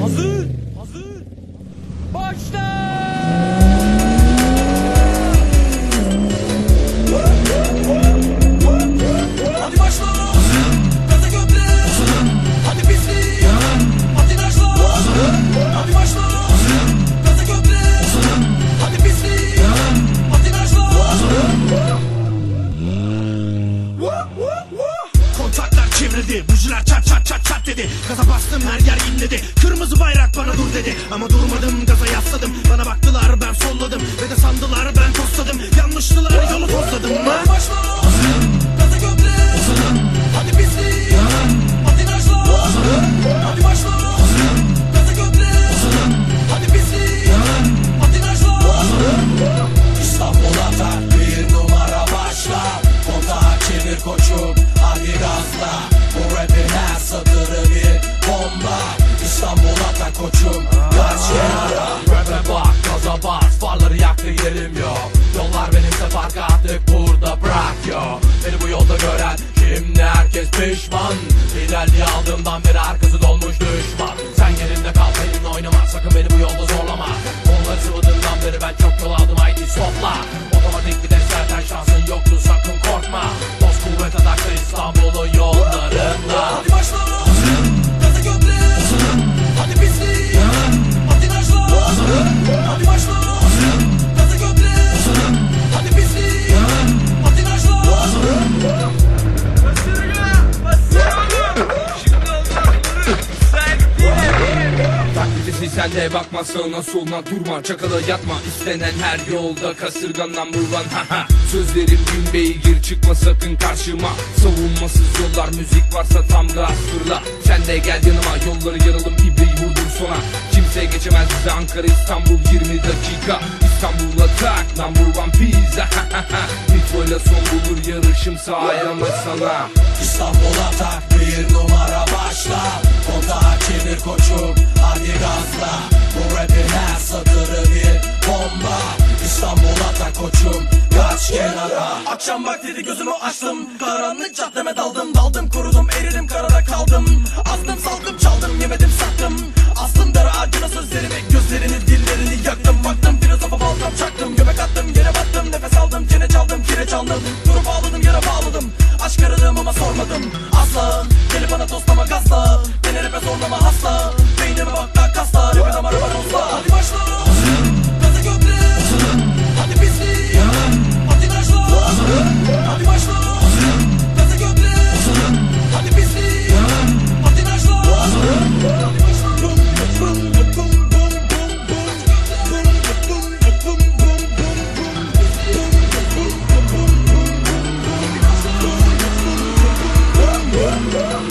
Hazır. Hazır. Başla. Hadi başla! Gaza gömle! Hadi pislik Patinajla Hadi başla! Gaza gömle! Hadi pislik Patinajla Kontaklar çevrildi Bujiler çat çat çat çat dedi. Gaza bastım her yer inledi. Kırmızı bayrak bana dur dedi. Ama durmadım gaza yasladım. Bana baktılar ben solladım. Ve de sandılar ben tosladım. Yanlıştılar yolu tozladım. Hadi başla koçum kaç Rap'e bak gaza bas. Farları yaktı yerim yok. Yollar benimse fark artık burada sen de bakma sağına soluna durma. Çakala yatma istenen her yolda kasırgan number one Sözlerim gün beygir çıkma sakın karşıma. Savunmasız yollar müzik varsa tam gaz fırla. Sen de gel yanıma yolları yaralım ibreyi vurdum sona. Kimse geçemez bize Ankara İstanbul 20 dakika. İstanbul'a tak number one pizza. Nitro'yla son bulur yarışım sahayama sana. İstanbul'a tak bir koçum kaç kenara. Akşam vakti gözümü açtım. Karanlık caddeme daldım. Daldım kurudum eridim karada kaldım. Astım saldım çaldım yemedim sattım. Astım dara ağacına sözlerimi Gözlerini dillerini yaktım. Baktım filozofa baltam çaktım. Göbek attım yere battım. Nefes aldım kene çaldım kire çaldım. Durup ağladım yere bağladım. Aşk aradım ama sormadım. Oh!